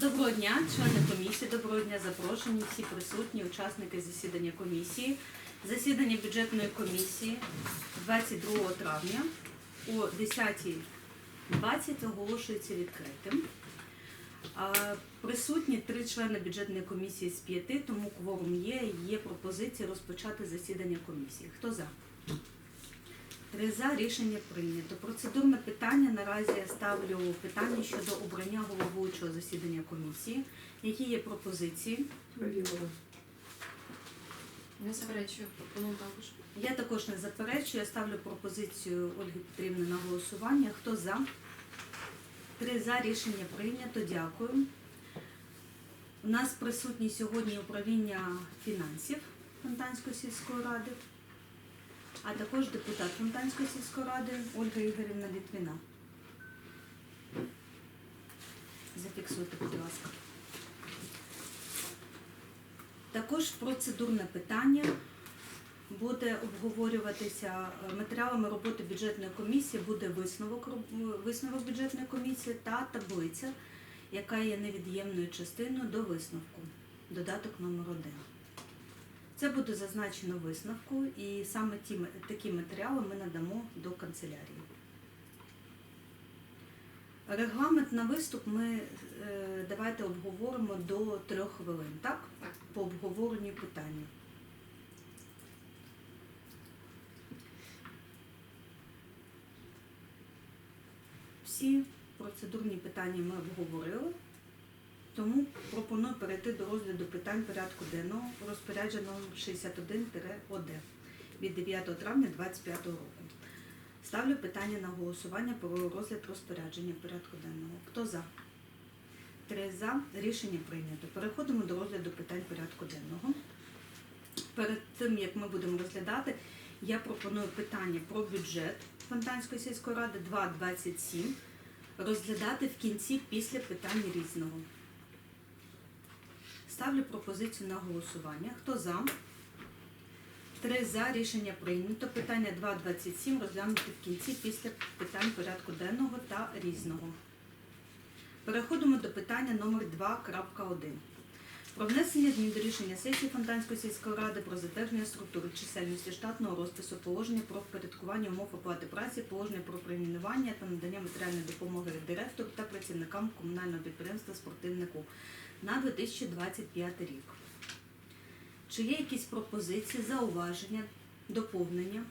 Доброго дня, члени комісії, доброго дня запрошені, всі присутні, учасники засідання комісії. Засідання бюджетної комісії 22 травня о 10.20 оголошується відкритим. Присутні три члени бюджетної комісії з п'яти, тому кворум є. Є пропозиція розпочати засідання комісії. Хто за? Три за рішення прийнято. Процедурне питання наразі я ставлю питання щодо обрання головуючого засідання комісії. Які є пропозиції? Не заперечую, пропоную також. Я також не заперечую. Я ставлю пропозицію Ольги Петрівни на голосування. Хто за? Три за рішення прийнято. Дякую. У нас присутні сьогодні управління фінансів Фонтанської сільської ради, а також депутат Фонтанської сільської ради Ольга Ігорівна Літвіна. Зафіксуйте, будь ласка. Також процедурне питання буде обговорюватися е, матеріалами роботи бюджетної комісії, буде висновок, висновок бюджетної комісії та таблиця, яка є невід'ємною частиною до висновку, додаток номер один. Це буде зазначено висновку, і саме ті, такі матеріали ми надамо до канцелярії. Регламент на виступ ми е, давайте обговоримо до трьох хвилин, так? Так. По обговоренню питання. Всі процедурні питання ми обговорили, тому пропоную перейти до розгляду питань порядку денного розпорядження 61-ОД від 9 травня 2025 року. Ставлю питання на голосування про розгляд розпорядження порядку денного. Хто за? Три за. Рішення прийнято. Переходимо до розгляду питань порядку денного. Перед тим, як ми будемо розглядати, я пропоную питання про бюджет Фонтанської сільської ради 2.27 розглядати в кінці після питань різного. Ставлю пропозицію на голосування. Хто за? Три за рішення прийнято. Питання 2.27 розглянути в кінці після питань порядку денного та різного. Переходимо до питання номер 2.1. Про внесення змін до рішення сесії Фонтанської сільської ради про затвердження структури чисельності штатного розпису, положення про впорядкування умов оплати праці, положення про прийменування та надання матеріальної допомоги директору та працівникам комунального підприємства спортивнику на 2025 рік. Чи є якісь пропозиції, зауваження, доповнення?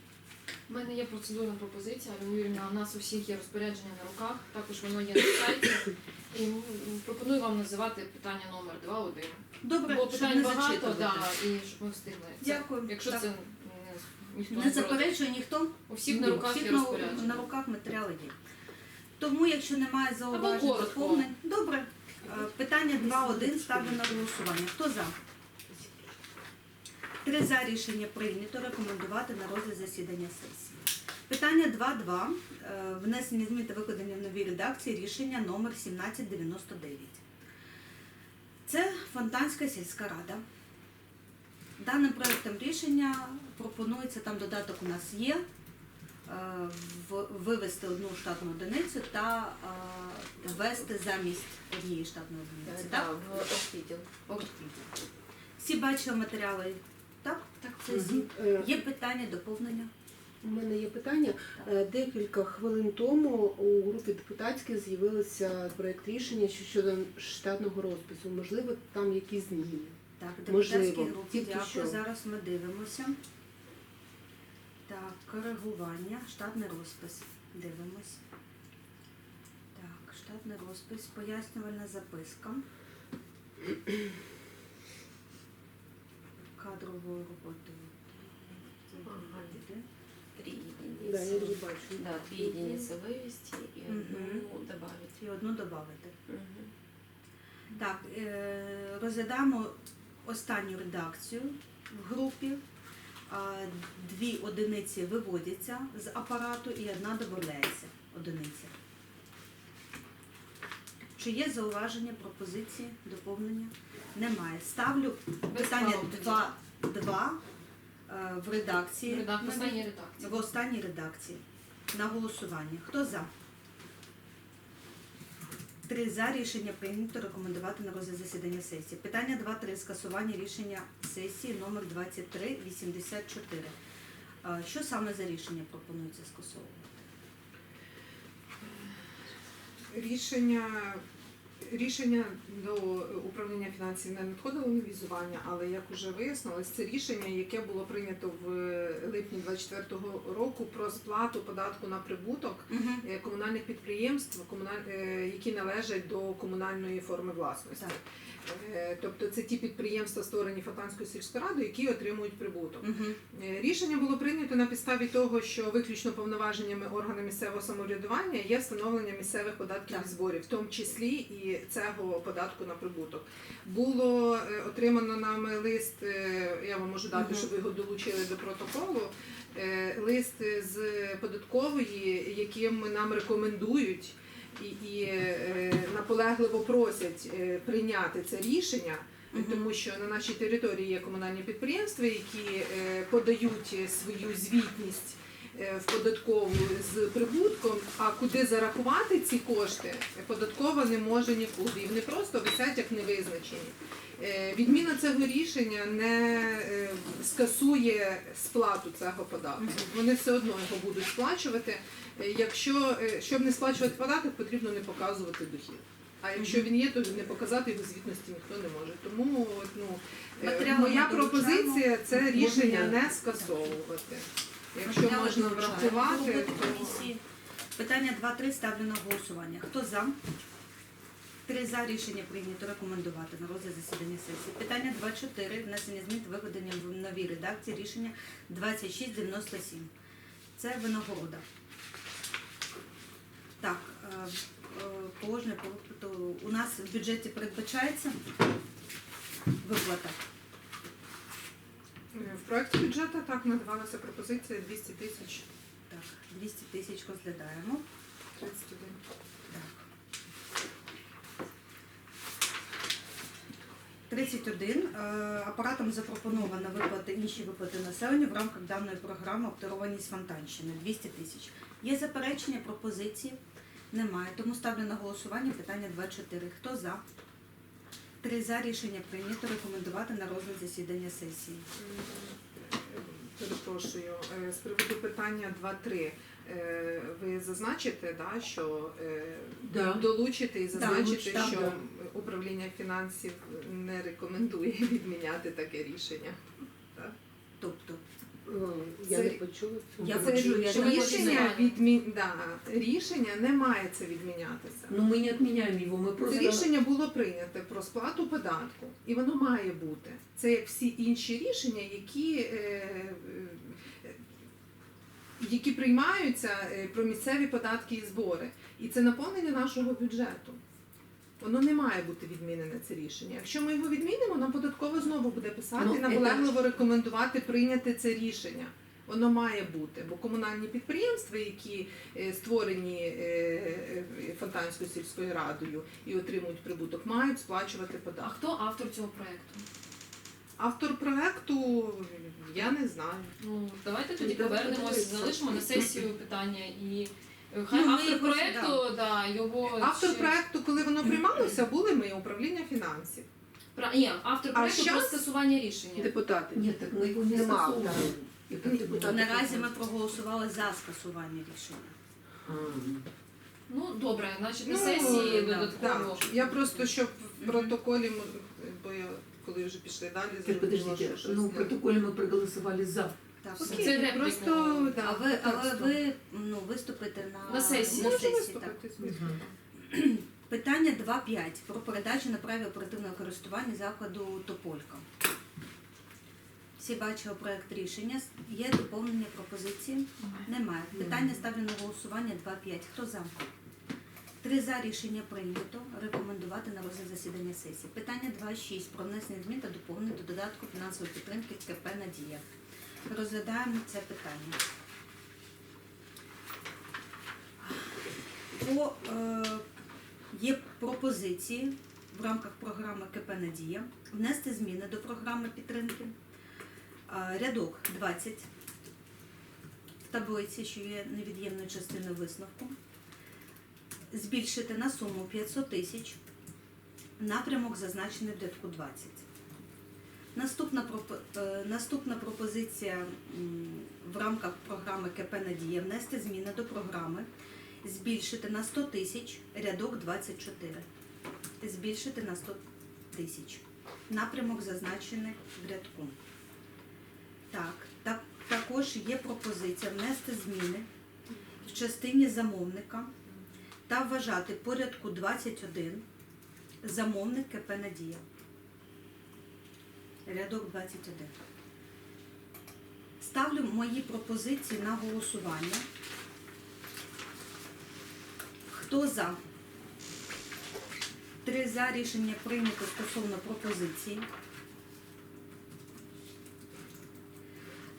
У мене є процедурна пропозиція, Альона Юрівна, у нас у всіх є розпорядження на руках, також воно є на сайті. І пропоную вам називати питання номер 2.1. Добре, Бо щоб питань не багато, зачитувати. да, і щоб ми встигли. Це- Дякую. Якщо Так. це не, ніхто Не проти. заперечує ніхто? У всіх на руках всіх є на- розпорядження. На руках матеріали є. Тому, якщо немає зауважень, коротко. доповнень, добре. Е, Питання 2.1 ставлю на голосування. Хто за? Три за рішення прийнято рекомендувати на розгляд засідання сесії. Питання 2.2. Е, Внесення змін та викладення в новій редакції рішення номер 1799. Це Фонтанська сільська рада. Даним проектом рішення пропонується, там додаток у нас є, вивести одну штатну одиницю та е, ввести замість однієї штатної одиниці. Так? в обхідділ. Всі бачили матеріали, так? Так, Це Е, Є питання, доповнення? У мене є питання. Е, Декілька хвилин тому у групі депутатських з'явився проєкт рішення щодо штатного розпису. Можливо, там якісь зміни. Так, Можливо, депутатські групи, тільки дякую. що. Зараз ми дивимося. Так, коригування, штатний розпис. Дивимось. Так, штатний розпис, пояснювальна записка. Кадровою роботою. Ага. Три Да, я единицы. вже бачу. Да, три единицы вывести и одну Мгм. добавить. І одну додати. Мгм. Так, е, розглядаємо останню редакцію в групі. Дві одиниці виводяться з апарату і одна додається одиниця. Чи є зауваження, пропозиції, доповнення? Немає. Ставлю питання правок 2, 2 в редакції. В останній редакції. В останній редакції. На голосування. Хто за? Три за рішення прийнято рекомендувати на розгляд засідання сесії. Питання 2.3. Скасування рішення сесії номер 2384. Що саме за рішення пропонується скасовувати? Рішення, рішення до управління фінансів не надходило на візування, але як вже вияснилось, це рішення, яке було прийнято в липні 2024 року про сплату податку на прибуток е, комунальних підприємств, е, які належать до комунальної форми власності. Так. Е, Тобто це ті підприємства, створені Фонтанською сільською радою, які отримують прибуток. Е, Рішення було прийнято на підставі того, що виключно повноваженнями органу місцевого самоврядування є встановлення місцевих податків і зборів, в тому числі і цього податку на прибуток. Було е, отримано нами лист, е, я вам можу дати, щоб ви його долучили до протоколу. е, Лист з податкової, яким нам рекомендують і, і наполегливо просять прийняти це рішення. Тому що на нашій території є комунальні підприємства, які подають свою звітність в податкову з прибутком, а куди зарахувати ці кошти, податкова не може нікуди. І вони просто висять як невизначені. Е, Відміна цього рішення не е, скасує сплату цього податку. Вони все одно його будуть сплачувати. Е, Якщо е, щоб не сплачувати податок, потрібно не показувати дохід. А якщо він є, то не показати його звітності ніхто не може. Тому ну, е, моя пропозиція це рішення не скасовувати. Якщо можна врахувати, Роботи то комісії. Питання 2.3 ставлю на голосування. Хто за? Три за рішення прийнято рекомендувати на розгляд засідання сесії. Питання 2.4. Внесення змін та виведення в новій редакції рішення 2697. Це винагорода. Так, е, е, положення по виплату. У нас в бюджеті передбачається виплата. Е, в проєкті бюджету так надавалася пропозиція 200 тисяч Так, 200 тисяч розглядаємо. 31. Так. 31. Е, Апаратом запропоновано виплати інші виплати населенню в рамках даної програми обдарованість Фонтанщини 200 тисяч. Є заперечення, пропозиції? Немає. Тому ставлю на голосування питання 24. Хто за? Три за рішення прийнято рекомендувати на розгляд засідання сесії. Перепрошую, е, з приводу питання 2-3. Ви зазначите, да, що е, Да. долучите і зазначите, долучте, що да. управління фінансів не рекомендує відміняти таке рішення. Е, Я Це- не почула цього. Я Це почула, я що не рішення почула. відмі... да, рішення не має це відмінятися. Но мы не отменяем его, мы Це просто... рішення було прийнято про сплату податку, і воно має бути. Це як всі інші рішення, які, е, е, які приймаються е, про місцеві податки і збори. І це наповнення нашого бюджету. Воно не має бути відмінене це рішення. Якщо ми його відмінимо, нам податково знову буде писати Ну, і наполегливо рекомендувати прийняти це рішення. Воно має бути, бо комунальні підприємства, які е, створені е, е, Фонтанською сільською радою і отримують прибуток, мають сплачувати А хто автор цього проекту? Автор проекту я не знаю. Ну давайте тоді повернемось, залишимо на сесію питання і хай Ну, ми автор його- проекту, да, його Автор ще- проекту, коли воно приймалося, були ми управління фінансів. Пра- Ні, автор А проекту про щас- скасування рішення. Депутати. Нет, так мы его не Нема скасовываем. автора. Это Ні, ты депутати. будешь- наразі ми проголосували за скасування рішення. А, Ну добре, значить на Ну, сесії да, додатково. Так, я просто щоб в Мгм. протоколі, м, бо я коли вже пішли далі, Так, зрозуміла, подождите, що щось ну в не- протоколе мы проголосовали за. так, Окей, Це репліку. просто да, А ви, але ви ну, виступите на, На сесії. на Можу сесії, виступити, звісно. Питання 2.5 про передачу на праві оперативного користування закладу Тополька. Всі бачили проект рішення. Є доповнення пропозиції? Немає. Питання ставлю на голосування 2.5. Хто за? Три за рішення прийнято. Рекомендувати на розгляд засідання сесії. Питання 2.6 про внесення змін та доповнення до додатку фінансової підтримки КП Надія. Розглядаємо це питання. По, е, є пропозиції в рамках програми КП Надія внести зміни до програми підтримки. Е, Рядок 20 в таблиці, що є невід'ємною частиною висновку. збільшити на суму 500 тисяч напрямок зазначений в рядку 20. Наступна, е, наступна пропозиція в рамках програми КП Надія внести зміни до програми, збільшити на 100 тисяч рядок 24. Збільшити на 100 тисяч. Напрямок зазначений в рядку. Так, так, також є пропозиція внести зміни в частині замовника та вважати по рядку 21 замовник КП Надія. Рядок 21. Ставлю мої пропозиції на голосування. Хто за? Три за рішення прийнято стосовно пропозиції.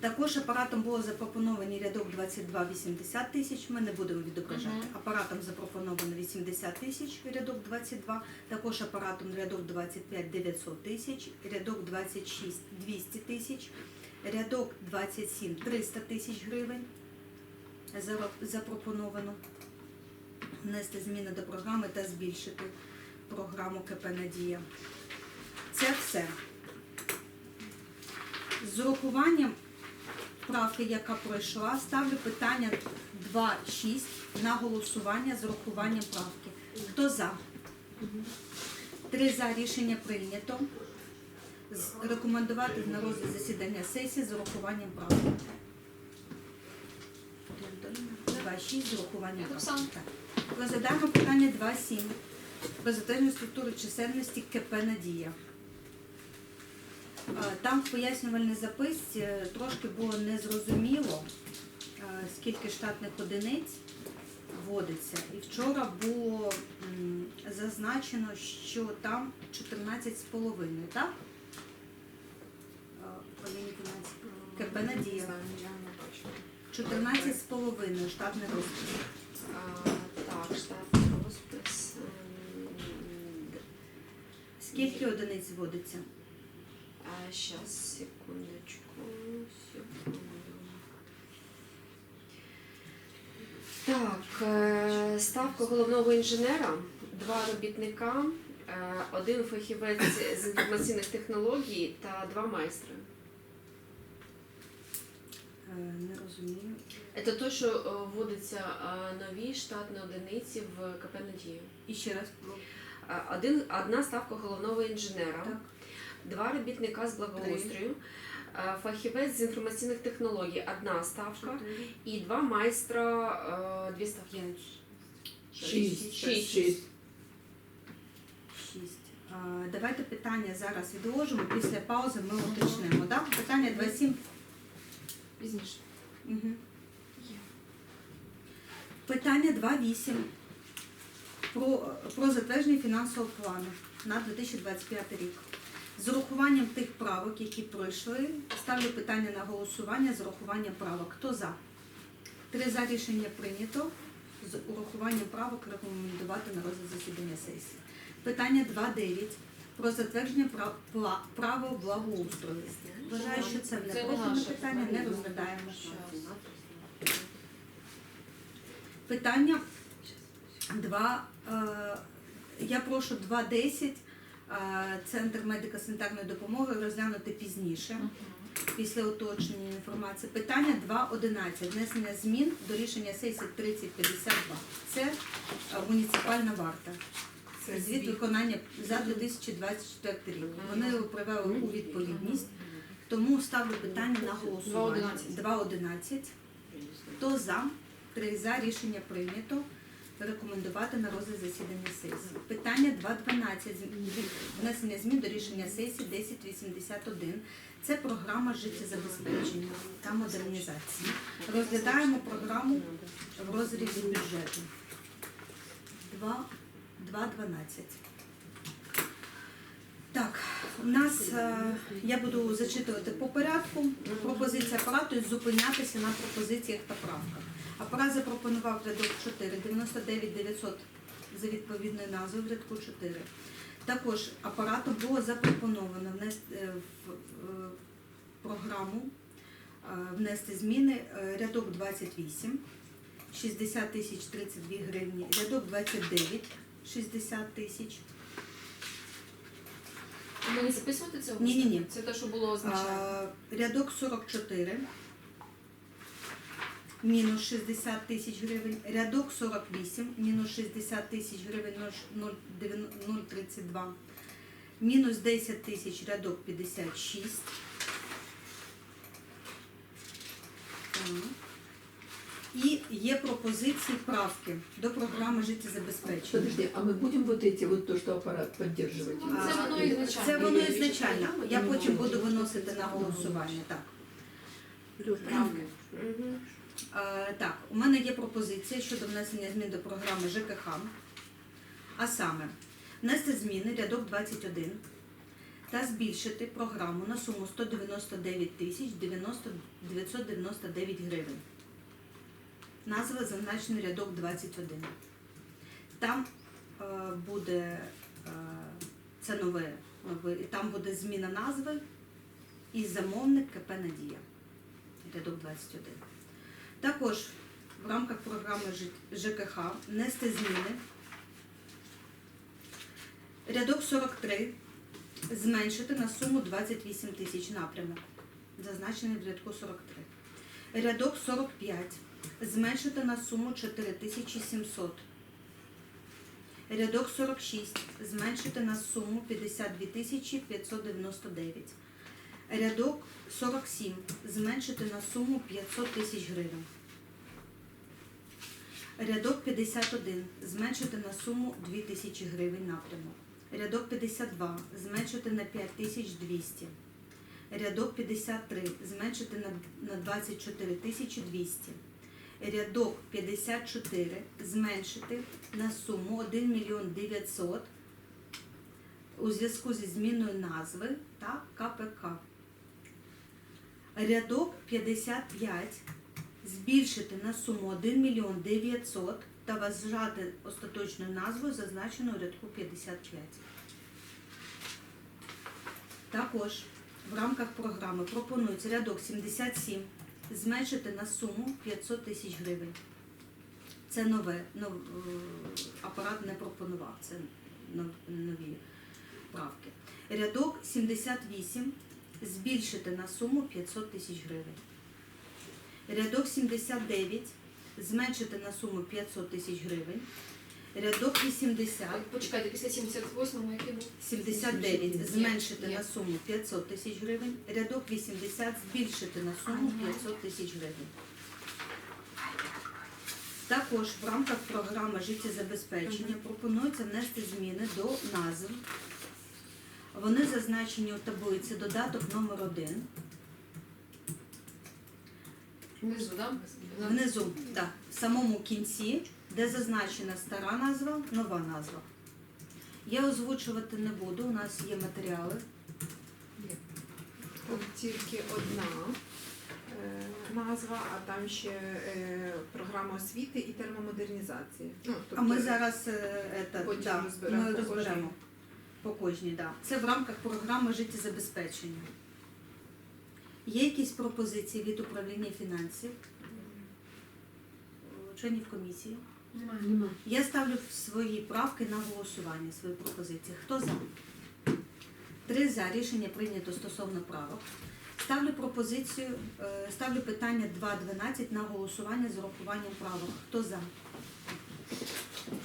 Також апаратом було запропонований рядок 22 80 тисяч. Ми не будемо відображати. Мгм. Апаратом запропоновано 80 тисяч, рядок 22. Також апаратом рядок 25 900 тисяч, рядок 26 200 тисяч, рядок 27 300 тисяч гривень. Запропоновано внести зміни до програми та збільшити програму КП Надія. Це все. З урахуванням правки, яка пройшла, ставлю питання 2.6 на голосування з урахуванням правки. Хто за? Три за рішення прийнято. Рекомендувати на розгляд засідання сесії з урахуванням правки. 2.6 з урахуванням правки. Розглядаємо питання 2.7 про затвердження структури чисельності КП Надія. Е, Там в пояснювальній записці е, трошки було незрозуміло, е, скільки штатних одиниць вводиться. І вчора було зазначено, що там 14,5, так? КП Надія. Не знаю, я 14,5 штатний розпис. Так, штатний розпис. Скільки одиниць вводиться? А, Щас, секундочку, секунду. Так, е, ставка головного інженера, два робітника, е, один фахівець з інформаційних технологій та два майстри. Е, Не розумію. Це те, що вводиться нові штатні одиниці в КП Надію. І ще раз. Один, одна ставка головного інженера, Так. Два робітника з благоустрою, е, фахівець з інформаційних технологій, одна ставка, і два майстра, е, дві ставки. Шість. Шість. Шість. Шість. А, Давайте питання зараз відложимо. Після паузи ми уточнимо. Да? Питання 27. Пізніше. Угу. Питання 2.8 про, про затвердження фінансового плану на 2025 рік. З урахуванням тих правок, які пройшли, ставлю питання на голосування з урахуванням правок. Хто за? Три за рішення прийнято. З урахуванням правок рекомендувати на розгляд засідання сесії. Питання 2.9 про затвердження прав, пла- благоустрою. Вважаю, що це не Це не профільне питання, не розглядаємо. Питання 2. е, Я прошу 2.10. Центр медико-санітарної допомоги розглянути пізніше, після уточнення інформації. Питання 2.11. Внесення змін до рішення сесії 3052. Це е, муніципальна варта. Це Звіт виконання за 2024 рік. Вони його привели у відповідність. Тому ставлю питання на голосування. 2.11. 2.11. Хто за? Три за рішення прийнято. Рекомендувати на розгляд засідання сесії. Питання 2.12. Внесення змін до рішення сесії 1081. Це програма життєзабезпечення та модернізації. Розглядаємо програму в розрізі бюджету. 2.12. Так, у нас е, я буду зачитувати по порядку. Пропозиція апарату і зупинятися на пропозиціях та правках. Апарат запропонував рядок 4, 99 900 за відповідною назвою в рядку 4. Також апаратом було запропоновано внести е, в е, програму е, внести зміни рядок 28, 60 тисяч 32 гривні. Рядок 29 60 тисяч. Ви не записувати це? Ні-ні-ні. Це те, що було означено. Рядок 44 мінус 60 тисяч гривень. Рядок 48 мінус 60 тисяч гривень 0,32. Мінус 10 тисяч рядок 56. І є пропозиції правки до програми життєзабезпечення. Подожди, а мы будем вот эти, вот то, что аппарат поддерживать? Ну, це воно ізначально. Це воно ізначально. Я потім буду виносити на голосування. Так. Мгм. Е, Так, у мене є пропозиція щодо внесення змін до програми ЖКХ. А саме, внести зміни рядок 21 та збільшити програму на суму 199 тисяч 90 999 гривень. Назва зазначений рядок 21. Там е, буде е, це нове, там буде зміна назви і замовник КП Надія. Рядок 21. Також в рамках програми ЖКХ внести зміни. Рядок 43 зменшити на суму 28 тисяч напрямок, зазначений в рядку 43. Рядок 45 зменшити на суму 4700. Рядок 46 зменшити на суму 52 тисячі 599. Рядок 47 зменшити на суму 500 тисяч гривень. Рядок 51 зменшити на суму 2 тисячі гривень напрямок. Рядок 52 зменшити на 5200. Рядок 53 зменшити на, на 24 200. Рядок 54 зменшити на суму 1 мільйон 900 у зв'язку зі зміною назви та КПК. Рядок 55 збільшити на суму 1 мільйон 900 та вважати остаточною назвою зазначену у рядку 55. Також в рамках програми пропонується рядок 77 зменшити на суму 500 тисяч гривень. Це нове, нов, е, апарат не пропонував, це нові правки. Рядок 78 збільшити на суму 500 тисяч гривень. Рядок 79 зменшити на суму 500 тисяч гривень. Рядок 80 Почекайте, після 78-го який був? 79 зменшити на суму 500 тисяч гривень. Рядок 80 збільшити на суму 500 тисяч гривень. Також в рамках програми життєзабезпечення пропонується внести зміни до назв. Вони зазначені у таблиці додаток номер 1 Внизу, так? Внизу, так, в самому кінці, де зазначена стара назва, нова назва. Я озвучувати не буду, у нас є матеріали. Тут тільки одна е, назва, а там ще е, програма освіти і термомодернізації. Ну, А тобто, ми зараз е, ета, Потім да, розберемо ми по розберемо. По кожній. Да. Це в рамках програми життєзабезпечення. Є якісь пропозиції від управління фінансів? Членів комісії? Немає. Нема. Я ставлю свої правки на голосування, свої пропозиції. Хто за? Три за. Рішення прийнято стосовно правок. Ставлю пропозицію, е, ставлю питання 2.12 на голосування з урахуванням правок. Хто за?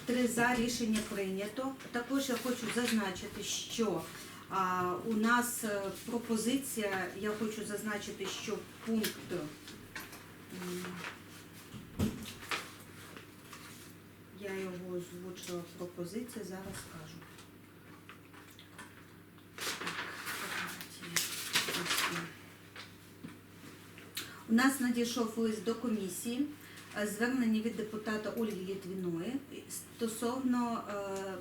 Три за. Рішення прийнято. Також я хочу зазначити, що а, у нас е, пропозиція, я хочу зазначити, що пункт. я його озвучила пропозицію, зараз скажу. У нас надійшов лист до комісії звернення від депутата Ольги Літвіної стосовно, е,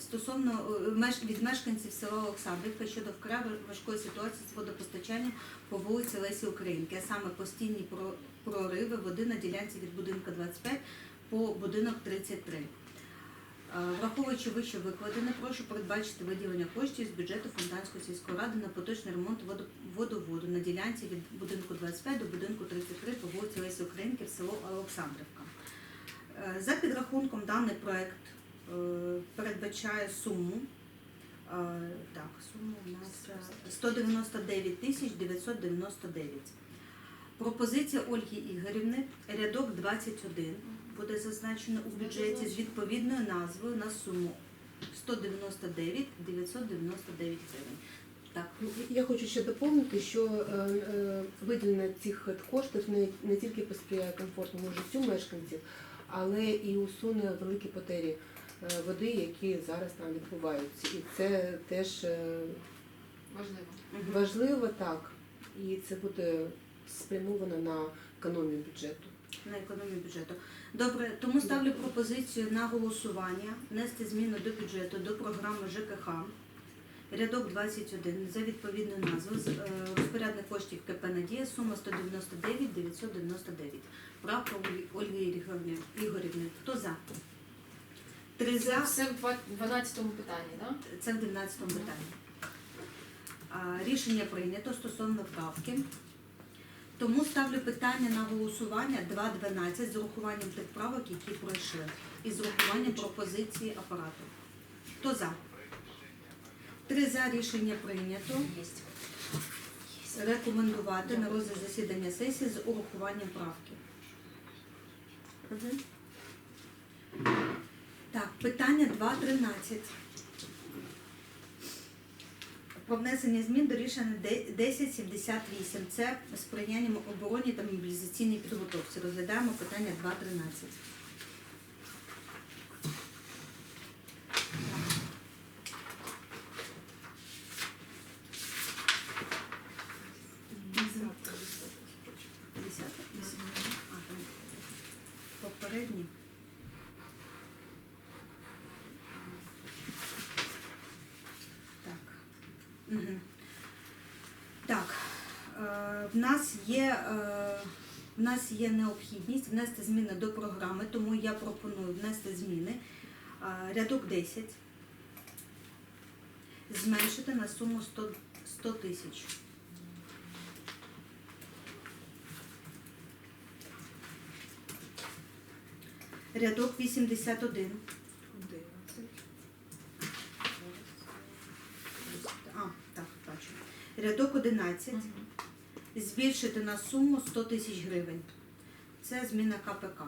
стосовно е, від мешканців села Олександрівка щодо вкрай важкої ситуації з водопостачанням по вулиці Лесі Українки, а саме постійні про- прориви води на ділянці від будинку 25 по будинок 33. Е, Враховуючи вище викладене, прошу передбачити виділення коштів з бюджету Фонтанської сільської ради на поточний ремонт водоводу на ділянці від будинку 25 до будинку 33 по вулиці Лесі Українки в село Олександрівка. Е, За підрахунком даний проект е, передбачає суму. Так, сума у нас е, 199 тисяч 999. Пропозиція Ольги Ігорівни, рядок 21, буде зазначено у бюджеті з відповідною назвою на суму 199 999 гривень. Так, Я хочу ще доповнити, що е, е, виділення цих коштів не, не тільки посприяє комфортному життю мешканців, але і усуне великі потері е, води, які зараз там відбуваються. І це теж е, Важливо. важливо так, і це буде спрямовано на економію бюджету. На економію бюджету. Добре, тому ставлю пропозицію на голосування внести зміну до бюджету до програми ЖКХ. Рядок 21 за відповідною назвою з- е, розпорядник коштів КП Надія, сума 199 999. Правка Ольги- Ігорівни. Хто за? Три Це за. все в 12 питанні, так? Це в 12 питанні. Рішення прийнято стосовно правки. Тому ставлю питання на голосування 2.12 з урахуванням тих правок, які пройшли, і з урахуванням пропозиції апарату. Хто за? Три за рішення прийнято. Рекомендувати на розгляд засідання сесії з урахуванням правки. Так, питання 2.13. Про внесення змін до рішення де- 1078. Це сприяння обороні та мобілізаційній підготовці. Розглядаємо питання 2.13. Десяте? А, там Попередні. Так. Угу. Так. Е, в нас є. Е, в нас є необхідність внести зміни до програми, тому я пропоную внести зміни. Е, рядок 10. Зменшити на суму 100 100 тисяч. Рядок 81. А, так, бачу. Рядок 11. Збільшити на суму 100 тисяч гривень. Це зміна КПК.